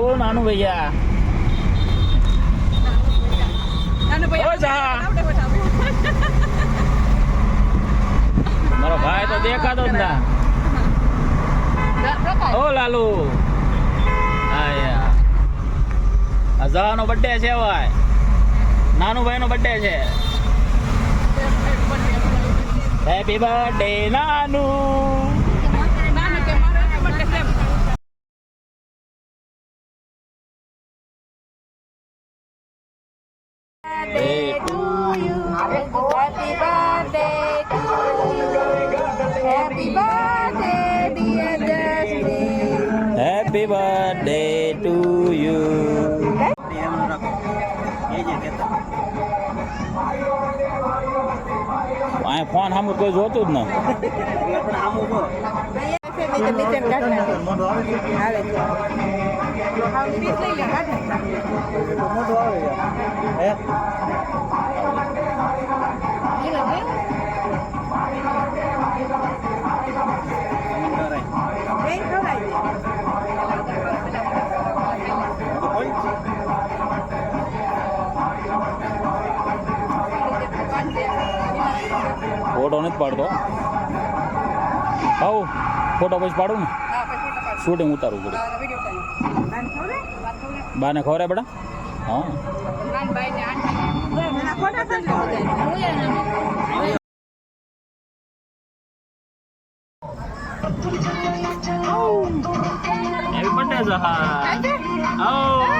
ઓ નાનું ભૈયા. મારો ભાઈ તો દેખાતો જ ના. ઓ લાલુ. આયા આ ઝાનો બર્થડે છે ભાઈ. નાનું ભાઈ નો બર્થડે છે. હેપી બર્થડે નાનુ. Happy birthday to you. Happy birthday, dear Jasmine. Happy birthday to you અહીં ફોન સામે કોઈ જોતું જ ન નીચે ફોટો નથી પાડતો. આવું ફોટો પછી પાડું ને? હા, પછી ફોટો પાડ. શૂટિંગ ઉતારવું પડે. હા, વીડિયો ઉતારી. બાને ખબર બેટા? હા. નાનભાઈને આંટી. એના ફોટા પાડ લે બધાય. હેપી બર્થડે જહા ઓ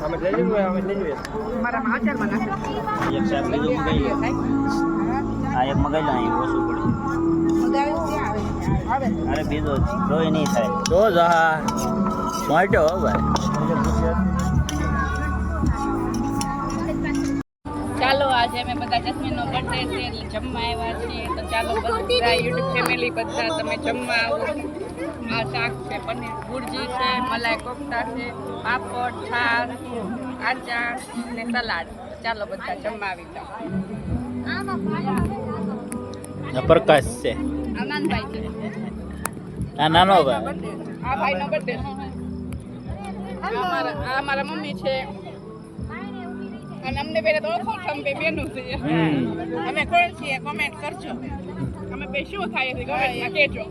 લે. હાલે. પકડ બહુ બરાબર. ચમચી કેમ આચારમાં નાખે એક શાક બીજું મગાઈ લે એક મગાઈ લે અહીં ઓછું પડે. અરે બીજો જોઈ નહીં થાય તો હા મોટો હો ભાઈ ચાલો આજે અમે બધા જસ્મીનનો બર્થડે છે એટલે જમવા આવ્યા છીએ તો ચાલો બધા યુટ્યુબ ફેમિલી બધા તમે જમવા આવો આ શાક છે પનીર ભુરજી છે મલાઈ કોફતા છે પાપડ છાશ આચાર ને સલાડ. ચાલો બધા જમવા આવી જાઓ. પ્રકાશ છે. આ છે. આ નાનો ભાઈ. આ ભાઈનો બર્થડે છે આ મારા મમ્મી છે. અને અમને પહેલા તો ઓળખો બે બેનું છે અમે કોણ છીએ? કોમેન્ટ કરજો. અમે બે શું થાય છે કમેન્ટમાં કહેજો.